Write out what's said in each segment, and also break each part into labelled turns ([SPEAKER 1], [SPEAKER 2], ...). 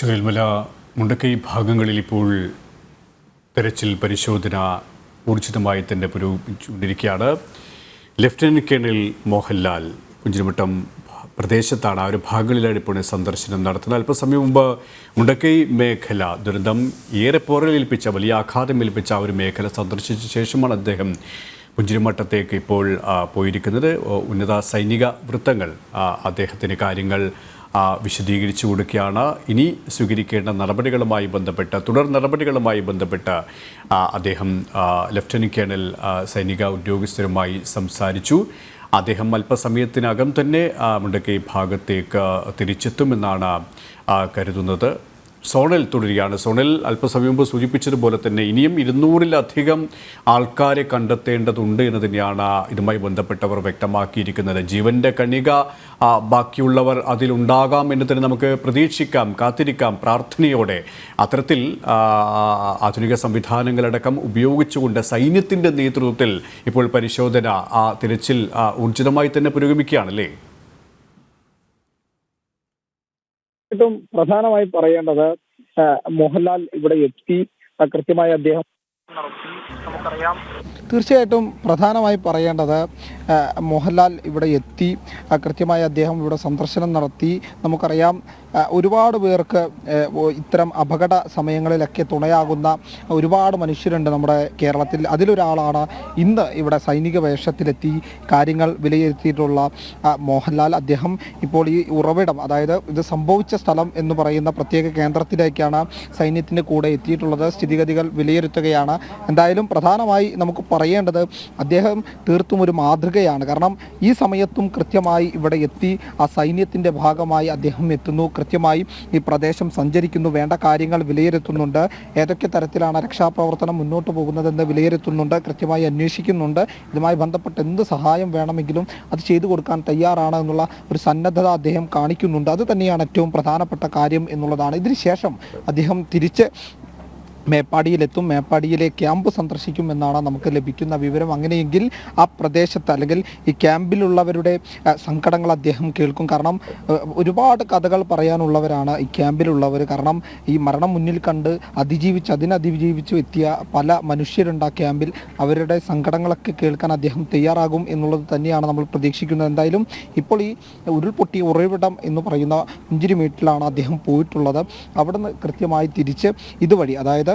[SPEAKER 1] ചുരൽമല മുണ്ടക്കൈ ഭാഗങ്ങളിൽ ഇപ്പോൾ തെരച്ചിൽ പരിശോധന ഊർജിതമായി തന്നെ പുരോഗമിച്ചുകൊണ്ടിരിക്കുകയാണ്. ലഫ്റ്റനന്റ് കേണൽ മോഹൻലാൽ പുഞ്ചിരിമട്ടം പ്രദേശത്താണ്. ആ ഒരു ഭാഗങ്ങളിലാണ് ഇപ്പോൾ സന്ദർശനം നടത്തുന്നത്. അല്പസമയം മുമ്പ് മുണ്ടക്കൈ മേഖല ദുരന്തം ഏറെ പോറലേൽപ്പിച്ച വലിയ ആഘാതം ഏൽപ്പിച്ച ആ ഒരു മേഖല സന്ദർശിച്ച ശേഷമാണ് അദ്ദേഹം പുഞ്ചിരിമട്ടത്തേക്ക് ഇപ്പോൾ പോയിരിക്കുന്നത്. ഉന്നത സൈനിക വൃത്തങ്ങൾ അദ്ദേഹത്തിന് കാര്യങ്ങൾ വിശദീകരിച്ചു കൊടുക്കുകയാണ്. ഇനി സ്വീകരിക്കേണ്ട നടപടികളുമായി ബന്ധപ്പെട്ട് തുടർ നടപടികളുമായി ബന്ധപ്പെട്ട് അദ്ദേഹം ലഫ്റ്റനന്റ് കേണൽ സൈനിക ഉദ്യോഗസ്ഥരുമായി സംസാരിച്ചു. അദ്ദേഹം അല്പസമയത്തിനകം തന്നെ മുണ്ടക്കൈ ഭാഗത്തേക്ക് തിരിച്ചെത്തുമെന്നാണ് കരുതുന്നത്. സോണൽ തുടരുകയാണ്. സോണൽ അല്പസമയം മുമ്പ് സൂചിപ്പിച്ചതുപോലെ തന്നെ ഇനിയും ഇരുന്നൂറിലധികം ആൾക്കാരെ കണ്ടെത്തേണ്ടതുണ്ട് എന്ന് തന്നെയാണ് ഇതുമായി ബന്ധപ്പെട്ടവർ വ്യക്തമാക്കിയിരിക്കുന്നത്. ജീവന്റെ കണിക ബാക്കിയുള്ളവർ അതിലുണ്ടാകാം എന്ന് തന്നെ നമുക്ക് പ്രതീക്ഷിക്കാം കാത്തിരിക്കാം പ്രാർത്ഥനയോടെ. അത്തരത്തിൽ ആധുനിക സംവിധാനങ്ങളടക്കം ഉപയോഗിച്ചുകൊണ്ട് സൈന്യത്തിന്റെ നേതൃത്വത്തിൽ ഇപ്പോൾ പരിശോധന തിരച്ചിൽ ഊർജിതമായി തന്നെ പുരോഗമിക്കുകയാണല്ലേ
[SPEAKER 2] ഏറ്റവും പ്രധാനമായി പറയേണ്ടത് മോഹൻലാൽ ഇവിടെ എത്തി കൃത്യമായി അദ്ദേഹം നമുക്കറിയാം.
[SPEAKER 3] തീർച്ചയായിട്ടും പ്രധാനമായി പറയേണ്ടത് മോഹൻലാൽ ഇവിടെ എത്തി കൃത്യമായി അദ്ദേഹം ഇവിടെ സന്ദർശനം നടത്തി. നമുക്കറിയാം ഒരുപാട് പേർക്ക് ഇത്തരം അപകട സമയങ്ങളിലൊക്കെ തുണയാകുന്ന ഒരുപാട് മനുഷ്യരുണ്ട് നമ്മുടെ കേരളത്തിൽ. അതിലൊരാളാണ് ഇന്ന് ഇവിടെ സൈനിക വേഷത്തിലെത്തി കാര്യങ്ങൾ വിലയിരുത്തിയിട്ടുള്ള മോഹൻലാൽ. അദ്ദേഹം ഇപ്പോൾ ഈ ഉറവിടം അതായത് ഇത് സംഭവിച്ച സ്ഥലം എന്ന് പറയുന്ന പ്രത്യേക കേന്ദ്രത്തിലേക്കാണ് സൈന്യത്തിന്റെ കൂടെ എത്തിയിട്ടുള്ളത്. സ്ഥിതിഗതികൾ വിലയിരുത്തുകയാണ്. എന്തായാലും പ്രധാനമായി നമുക്ക് പറയേണ്ടത് അദ്ദേഹം തീർത്തും ഒരു മാതൃകയാണ്. കാരണം ഈ സമയത്തും കൃത്യമായി ഇവിടെ എത്തി ആ സൈന്യത്തിന്റെ ഭാഗമായി അദ്ദേഹം എത്തുന്നു. കൃത്യമായി ഈ പ്രദേശം സഞ്ചരിക്കുന്നു. വേണ്ട കാര്യങ്ങൾ വിലയിരുത്തുന്നുണ്ട്. ഏതൊക്കെ തരത്തിലാണ് രക്ഷാപ്രവർത്തനം മുന്നോട്ട് പോകുന്നതെന്ന് വിലയിരുത്തുന്നുണ്ട്. കൃത്യമായി അന്വേഷിക്കുന്നുണ്ട്. ഇതുമായി ബന്ധപ്പെട്ട് എന്ത് സഹായം വേണമെങ്കിലും അത് ചെയ്തു കൊടുക്കാൻ തയ്യാറാണ് എന്നുള്ള ഒരു സന്നദ്ധത അദ്ദേഹം കാണിക്കുന്നുണ്ട്. അത് തന്നെയാണ് ഏറ്റവും പ്രധാനപ്പെട്ട കാര്യം എന്നുള്ളതാണ്. ഇതിനുശേഷം അദ്ദേഹം തിരിച്ച് മേപ്പാടിയിലെത്തും. മേപ്പാടിയിലെ ക്യാമ്പ് സന്ദർശിക്കുമെന്നാണ് നമുക്ക് ലഭിക്കുന്ന വിവരം. അങ്ങനെയെങ്കിൽ ആ പ്രദേശത്ത് അല്ലെങ്കിൽ ഈ ക്യാമ്പിലുള്ളവരുടെ സങ്കടങ്ങൾ അദ്ദേഹം കേൾക്കും. കാരണം ഒരുപാട് കഥകൾ പറയാനുള്ളവരാണ് ഈ ക്യാമ്പിലുള്ളവർ. കാരണം ഈ മരണം മുന്നിൽ കണ്ട് അതിജീവിച്ച് അതിനതിജീവിച്ചു എത്തിയ പല മനുഷ്യരുണ്ട് ആ ക്യാമ്പിൽ. അവരുടെ സങ്കടങ്ങളൊക്കെ കേൾക്കാൻ അദ്ദേഹം തയ്യാറാകും എന്നുള്ളത് തന്നെയാണ് നമ്മൾ പ്രതീക്ഷിക്കുന്നത്. എന്തായാലും ഇപ്പോൾ ഈ ഉരുൾപൊട്ടി ഉറവിടം എന്ന് പറയുന്ന പുഞ്ചിരിമേട്ടിലാണ് അദ്ദേഹം പോയിട്ടുള്ളത്. അവിടുന്ന് കൃത്യമായി തിരിച്ച് ഇതുവഴി അതായത്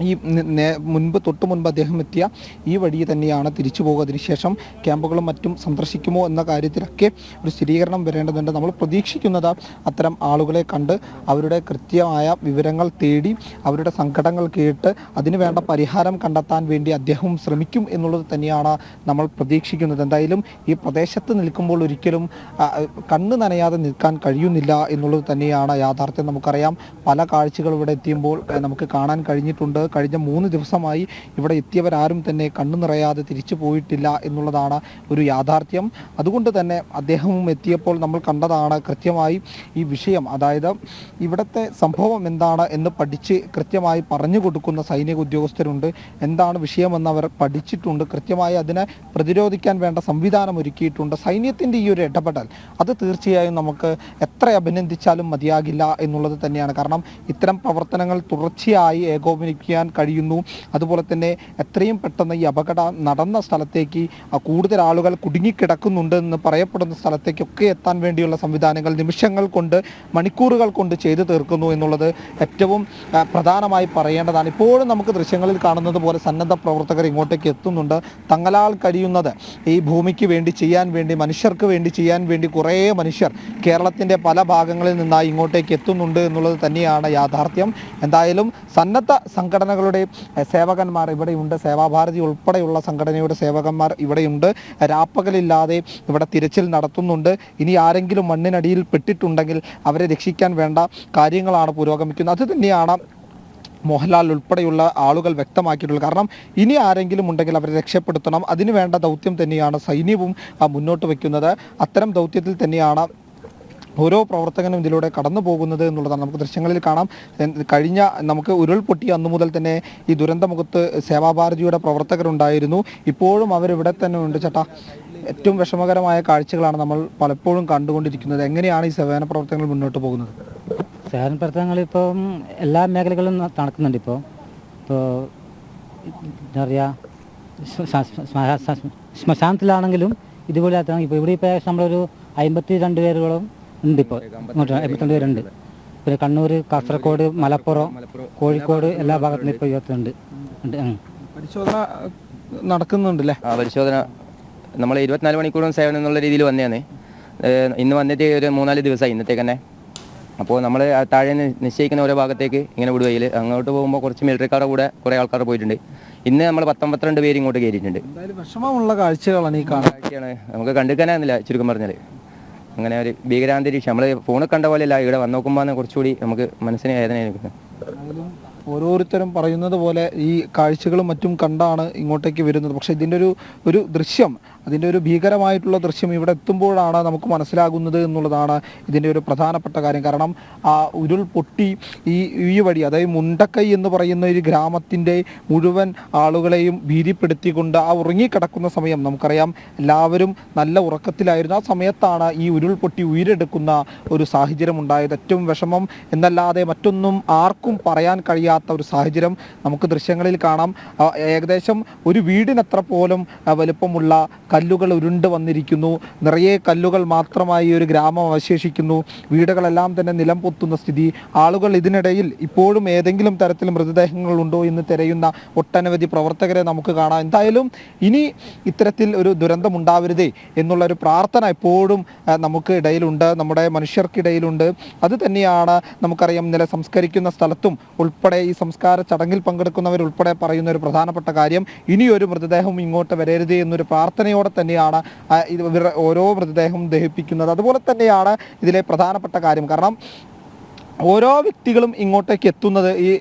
[SPEAKER 3] ഈ മുൻപ് തൊട്ട് മുൻപ് അദ്ദേഹം എത്തിയ ഈ വഴി തന്നെയാണ് തിരിച്ചു പോകുക. അതിനുശേഷം ക്യാമ്പുകളും മറ്റും സന്ദർശിക്കുമോ എന്ന കാര്യത്തിലൊക്കെ ഒരു സ്ഥിരീകരണം വരേണ്ടതുണ്ട്. നമ്മൾ പ്രതീക്ഷിക്കുന്നത് അത്തരം ആളുകളെ കണ്ട് അവരുടെ കൃത്യമായ വിവരങ്ങൾ തേടി അവരുടെ സങ്കടങ്ങൾ കേട്ട് അതിന് വേണ്ട പരിഹാരം കണ്ടെത്താൻ വേണ്ടി അദ്ദേഹം ശ്രമിക്കും എന്നുള്ളത് തന്നെയാണ് നമ്മൾ പ്രതീക്ഷിക്കുന്നത്. എന്തായാലും ഈ പ്രദേശത്ത് നിൽക്കുമ്പോൾ ഒരിക്കലും കണ്ണ് നനയാതെ നിൽക്കാൻ കഴിയുന്നില്ല എന്നുള്ളത് തന്നെയാണ് യാഥാർത്ഥ്യം. നമുക്കറിയാം പല കാഴ്ചകൾ ഇവിടെ എത്തിയുമ്പോൾ നമുക്ക് കാണാൻ കഴിഞ്ഞിട്ടുണ്ട്. കഴിഞ്ഞ മൂന്ന് ദിവസമായി ഇവിടെ എത്തിയവരാരും തന്നെ കണ്ണു നിറയാതെ തിരിച്ചു പോയിട്ടില്ല എന്നുള്ളതാണ് ഒരു യാഥാർത്ഥ്യം. അതുകൊണ്ട് തന്നെ അദ്ദേഹവും എത്തിയപ്പോൾ നമ്മൾ കണ്ടതാണ് കൃത്യമായി ഈ വിഷയം. അതായത് ഇവിടുത്തെ സംഭവം എന്താണ് എന്ന് പഠിച്ച് കൃത്യമായി പറഞ്ഞു കൊടുക്കുന്ന സൈനിക ഉദ്യോഗസ്ഥരുണ്ട്. എന്താണ് വിഷയമെന്ന് അവർ പഠിച്ചിട്ടുണ്ട്. കൃത്യമായി അതിനെ പ്രതിരോധിക്കാൻ വേണ്ട സംവിധാനം ഒരുക്കിയിട്ടുണ്ട്. സൈന്യത്തിന്റെ ഈ ഒരു ഇടപെടൽ അത് തീർച്ചയായും നമുക്ക് എത്ര അഭിനന്ദിച്ചാലും മതിയാകില്ല എന്നുള്ളത് തന്നെയാണ്. കാരണം ഇത്തരം പ്രവർത്തനങ്ങൾ തുടർച്ചയായി ഏകോപനിക്കാൻ കഴിയുന്നു. അതുപോലെ തന്നെ എത്രയും പെട്ടെന്ന് ഈ അപകടം നടന്ന സ്ഥലത്തേക്ക് കൂടുതൽ ആളുകൾ കുടുങ്ങിക്കിടക്കുന്നുണ്ട് എന്ന് പറയപ്പെടുന്ന സ്ഥലത്തേക്കൊക്കെ എത്താൻ വേണ്ടിയുള്ള സംവിധാനങ്ങൾ നിമിഷങ്ങൾ കൊണ്ട് മണിക്കൂറുകൾ കൊണ്ട് ചെയ്തു തീർക്കുന്നു എന്നുള്ളത് ഏറ്റവും പ്രധാനമായി പറയേണ്ടതാണ്. ഇപ്പോഴും നമുക്ക് ദൃശ്യങ്ങളിൽ കാണുന്നത് പോലെ സന്നദ്ധ പ്രവർത്തകർ ഇങ്ങോട്ടേക്ക് എത്തുന്നുണ്ട്. തങ്ങളാൽ കഴിയുന്നത് ഈ ഭൂമിക്ക് വേണ്ടി ചെയ്യാൻ വേണ്ടി മനുഷ്യർക്ക് വേണ്ടി ചെയ്യാൻ വേണ്ടി കുറേ മനുഷ്യർ കേരളത്തിന്റെ പല ഭാഗങ്ങളിൽ നിന്നായി ഇങ്ങോട്ടേക്ക് എത്തുന്നുണ്ട് എന്നുള്ളത് തന്നെയാണ് യാഥാർത്ഥ്യം. എന്തായാലും സന്നദ്ധ സംഘടനകളുടെ സേവകന്മാർ ഇവിടെയുണ്ട്. സേവാഭാരതി ഉൾപ്പെടെയുള്ള സംഘടനയുടെ സേവകന്മാർ ഇവിടെയുണ്ട്. രാപ്പകലില്ലാതെ ഇവിടെ തിരച്ചിൽ നടത്തുന്നുണ്ട്. ഇനി ആരെങ്കിലും മണ്ണിനടിയിൽ പെട്ടിട്ടുണ്ടെങ്കിൽ അവരെ രക്ഷിക്കാൻ വേണ്ട കാര്യങ്ങളാണ് പുരോഗമിക്കുന്നത്. അതുതന്നെയാണ് മോഹൻലാൽ ഉൾപ്പെടെയുള്ള ആളുകൾ വ്യക്തമാക്കിയിട്ടുള്ളത്. കാരണം ഇനി ആരെങ്കിലും ഉണ്ടെങ്കിൽ അവരെ രക്ഷപ്പെടുത്തണം. അതിനുവേണ്ട ദൗത്യം തന്നെയാണ് സൈന്യവും മുന്നോട്ട് വയ്ക്കുന്നത്. അത്തരം ദൗത്യത്തിൽ തന്നെയാണ് ഓരോ പ്രവർത്തകനും ഇതിലൂടെ കടന്നു പോകുന്നത് എന്നുള്ളതാണ്. നമുക്ക് ദൃശ്യങ്ങളിൽ കാണാം. കഴിഞ്ഞ നമുക്ക് ഉരുൾപൊട്ടി അന്നു മുതൽ തന്നെ ഈ ദുരന്തമുഖത്ത് സേവാഭാരതിയുടെ പ്രവർത്തകരുണ്ടായിരുന്നു. ഇപ്പോഴും അവരിവിടെ തന്നെ ഉണ്ട്. ചേട്ടാ ഏറ്റവും വിഷമകരമായ കാഴ്ചകളാണ് നമ്മൾ പലപ്പോഴും കണ്ടുകൊണ്ടിരിക്കുന്നത്. എങ്ങനെയാണ് ഈ സേവന പ്രവർത്തനങ്ങൾ മുന്നോട്ട് പോകുന്നത്?
[SPEAKER 4] സേവന പ്രവർത്തനങ്ങൾ ഇപ്പം എല്ലാ മേഖലകളിലും ന- നടക്കുന്നുണ്ട് ഇപ്പോൾ ഇപ്പോൾ എന്താ പറയുക ശ്മ- ശ്മ- ശ്മ- ശ്മ- ശ്മശാനത്തിലാണെങ്കിലും ഇതുപോലെ ഇപ്പോൾ ഇവിടെ ഇപ്പോൾ നമ്മളൊരു അമ്പത്തി രണ്ട് പേരോളം ഉണ്ട് ഇപ്പോൾ ഇങ്ങോട്ട് അമ്പത്തിരണ്ട് പേരുണ്ട്. പിന്നെ കണ്ണൂർ കാസർഗോഡ് മലപ്പുറം കോഴിക്കോട് എല്ലാ ഭാഗത്തും ഇപ്പോൾ ഇരുപത്തിരണ്ട് ഉണ്ട്.
[SPEAKER 3] പരിശോധന നടക്കുന്നുണ്ടല്ലേ? നടക്കുന്നുണ്ട് അല്ലേ
[SPEAKER 5] ആ പരിശോധന. നമ്മൾ ഇരുപത്തിനാല് മണിക്കൂറും സേവനം എന്നുള്ള രീതിയിൽ വന്നതാണ്. ഇന്ന് വന്നിട്ട് ഒരു മൂന്നാൽ ദിവസമായി ഇന്നത്തേക്ക് തന്നെ അപ്പോൾ നമ്മൾ താഴെ നിശ്ചയിക്കുന്ന ഓരോ ഭാഗത്തേക്ക് ഇങ്ങനെ വിടുകയിൽ അങ്ങോട്ട് പോകുമ്പോൾ കുറച്ച് മിലിറ്ററിക്കാരുടെ കൂടെ കുറേ ആൾക്കാർ പോയിട്ടുണ്ട്. ഇന്ന് നമ്മൾ പത്തൊമ്പത്തിരണ്ട് പേര് ഇങ്ങോട്ട് കയറിയിട്ടുണ്ട്.
[SPEAKER 3] എന്തായാലും വിഷമമുള്ള കാഴ്ചകളാണ് ഈ കാണാൻ
[SPEAKER 5] കാഴ്ചയാണ്. നമുക്ക് കണ്ടുക്കാനാകുന്നില്ല ചുരുക്കം പറഞ്ഞാൽ അങ്ങനെ ഒരു ഭീകരാന്തരീക്ഷം. നമ്മൾ ഫോണിൽ കണ്ട പോലെയല്ല ഇവിടെ വന്ന് നോക്കുമ്പോൾ കുറച്ചുകൂടി നമുക്ക് മനസ്സിന് വേദന എടുക്കുന്നത്
[SPEAKER 3] ഓരോരുത്തരും പറയുന്നത് പോലെ ഈ കാഴ്ചകളും മറ്റും കണ്ടാണ് ഇങ്ങോട്ടേക്ക് വരുന്നത്. പക്ഷേ ഇതിന്റെ ഒരു ഒരു ദൃശ്യം അതിന്റെ ഒരു ഭീകരമായിട്ടുള്ള ദൃശ്യം ഇവിടെ എത്തുമ്പോഴാണ് നമുക്ക് മനസ്സിലാകുന്നത് എന്നുള്ളതാണ് ഇതിന്റെ ഒരു പ്രധാനപ്പെട്ട കാര്യം. കാരണം ആ ഉരുൾ പൊട്ടി ഈ ഈ വഴി അതായത് മുണ്ടക്കൈ എന്ന് പറയുന്ന ഒരു ഗ്രാമത്തിന്റെ മുഴുവൻ ആളുകളെയും ഭീതിപ്പെടുത്തിക്കൊണ്ട് ആ ഉറങ്ങിക്കിടക്കുന്ന സമയം നമുക്കറിയാം എല്ലാവരും നല്ല ഉറക്കത്തിലായിരുന്നു. ആ സമയത്താണ് ഈ ഉരുൾ പൊട്ടി ഉയരെടുക്കുന്ന ഒരു സാഹചര്യം ഉണ്ടായത് ഏറ്റവും വിഷമം എന്നല്ലാതെ മറ്റൊന്നും ആർക്കും പറയാൻ കഴിയാത്ത ഒരു സാഹചര്യം നമുക്ക് ദൃശ്യങ്ങളിൽ കാണാം. ഏകദേശം ഒരു വീടിനത്ര പോലും വലുപ്പമുള്ള കല്ലുകൾ ഉരുണ്ട് വന്നിരിക്കുന്നു. നിറയെ കല്ലുകൾ മാത്രമായി ഒരു ഗ്രാമം അവശേഷിക്കുന്നു. വീടുകളെല്ലാം തന്നെ നിലം പൊത്തുന്ന സ്ഥിതി. ആളുകൾ ഇതിനിടയിൽ ഇപ്പോഴും ഏതെങ്കിലും തരത്തിൽ മൃതദേഹങ്ങൾ ഉണ്ടോ എന്ന് തിരയുന്ന ഒട്ടനവധി പ്രവർത്തകരെ നമുക്ക് കാണാം. എന്തായാലും ഇനി ഇത്തരത്തിൽ ഒരു ദുരന്തം ഉണ്ടാവരുതേ എന്നുള്ള ഒരു പ്രാർത്ഥന എപ്പോഴും നമുക്ക് ഇടയിലുണ്ട്. നമ്മുടെ മനുഷ്യർക്കിടയിലുണ്ട്. അത് തന്നെയാണ് നമുക്കറിയാം നില സംസ്കരിക്കുന്ന സ്ഥലത്തും ഉൾപ്പെടെ ഈ സംസ്കാര ചടങ്ങിൽ പങ്കെടുക്കുന്നവരുൾപ്പെടെ പറയുന്ന ഒരു പ്രധാനപ്പെട്ട കാര്യം ഇനിയൊരു മൃതദേഹം ഇങ്ങോട്ട് വരരുത് എന്നൊരു പ്രാർത്ഥനയോടെ തന്നെയാണ് ഓരോ മൃതദേഹം ദഹിപ്പിക്കുന്നത്. അതുപോലെ തന്നെയാണ് ഇതിലെ പ്രധാനപ്പെട്ട കാര്യം. കാരണം ഓരോ വ്യക്തികളും ഇങ്ങോട്ടേക്ക് എത്തുന്നത് ഈ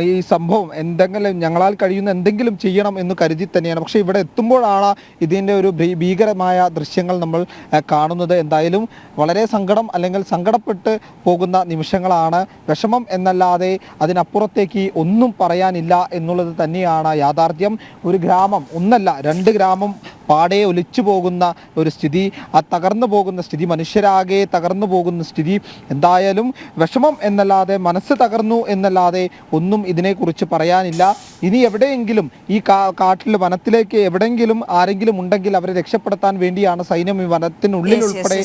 [SPEAKER 3] ഈ സംഭവം എന്തെങ്കിലും ഞങ്ങളാൽ കഴിയുന്ന എന്തെങ്കിലും ചെയ്യണം എന്ന് കരുതി തന്നെയാണ്. പക്ഷേ ഇവിടെ എത്തുമ്പോഴാണ് ഇതിന്റെ ഒരു ഭീകരമായ ദൃശ്യങ്ങൾ നമ്മൾ കാണുന്നത്. എന്തായാലും വളരെ സങ്കടം അല്ലെങ്കിൽ സങ്കടപ്പെട്ട് പോകുന്ന നിമിഷങ്ങളാണ്. വിഷമം എന്നല്ലാതെ അതിനപ്പുറത്തേക്ക് ഒന്നും പറയാനില്ല എന്നുള്ളത് തന്നെയാണ് യാഥാർത്ഥ്യം. ഒരു ഗ്രാമം ഒന്നല്ല രണ്ട് ഗ്രാമം പാടെ ഒലിച്ചു പോകുന്ന ഒരു സ്ഥിതി ആ തകർന്നു പോകുന്ന സ്ഥിതി മനുഷ്യരാകെ തകർന്നു പോകുന്ന സ്ഥിതി എന്തായാലും വിഷമം എന്നല്ലാതെ മനസ്സ് തകർന്നു എന്നല്ലാതെ ഒന്നും ഇതിനെക്കുറിച്ച് പറയാനില്ല. ഇനി എവിടെയെങ്കിലും ഈ കാട്ടിൽ വനത്തിലേക്ക് എവിടെയെങ്കിലും ആരെങ്കിലും ഉണ്ടെങ്കിൽ അവരെ രക്ഷപ്പെടുത്താൻ വേണ്ടിയാണ് സൈന്യം ഈ വനത്തിനുള്ളിൽ ഉൾപ്പെടെ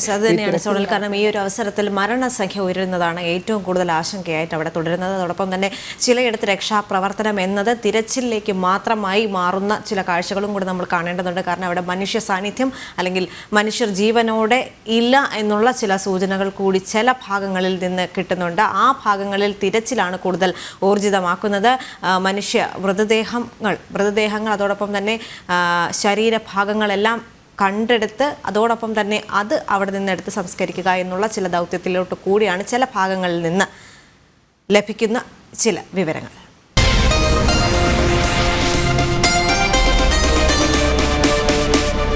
[SPEAKER 6] കാരണം ഈ ഒരു അവസരത്തിൽ മരണസംഖ്യ ഉയരുന്നതാണ് ഏറ്റവും കൂടുതൽ ആശങ്കയായിട്ട് അവിടെ തുടരുന്നത്. അതോടൊപ്പം തന്നെ ചിലയിടത്ത് രക്ഷാപ്രവർത്തനം എന്നത് തിരച്ചിലേക്ക് മാത്രമായി മാറുന്ന ചില കാഴ്ചകളും കൂടി നമ്മൾ കാണേണ്ടതുണ്ട്. കാരണം അവിടെ മനുഷ്യ സാന്നിധ്യം അല്ലെങ്കിൽ മനുഷ്യർ ജീവനോടെ ഇല്ല എന്നുള്ള ചില സൂചനകൾ കൂടി ചില ഭാഗങ്ങളിൽ നിന്ന് കിട്ടുന്നുണ്ട്. ആ ഭാഗങ്ങളിൽ തിരച്ചിലാണ് കൂടുതൽ ഊർജിതമാക്കുന്നത്. മനുഷ്യ മൃതദേഹങ്ങൾ മൃതദേഹങ്ങൾ അതോടൊപ്പം തന്നെ ശരീരഭാഗങ്ങളെല്ലാം കണ്ടെടുത്ത് അതോടൊപ്പം തന്നെ അത് അവിടെ നിന്ന് എടുത്ത് സംസ്കരിക്കുക എന്നുള്ള ചില ദൗത്യത്തിലോട്ട് കൂടിയാണ് ചില ഭാഗങ്ങളിൽ നിന്ന് ലഭിക്കുന്ന ചില വിവരങ്ങൾ.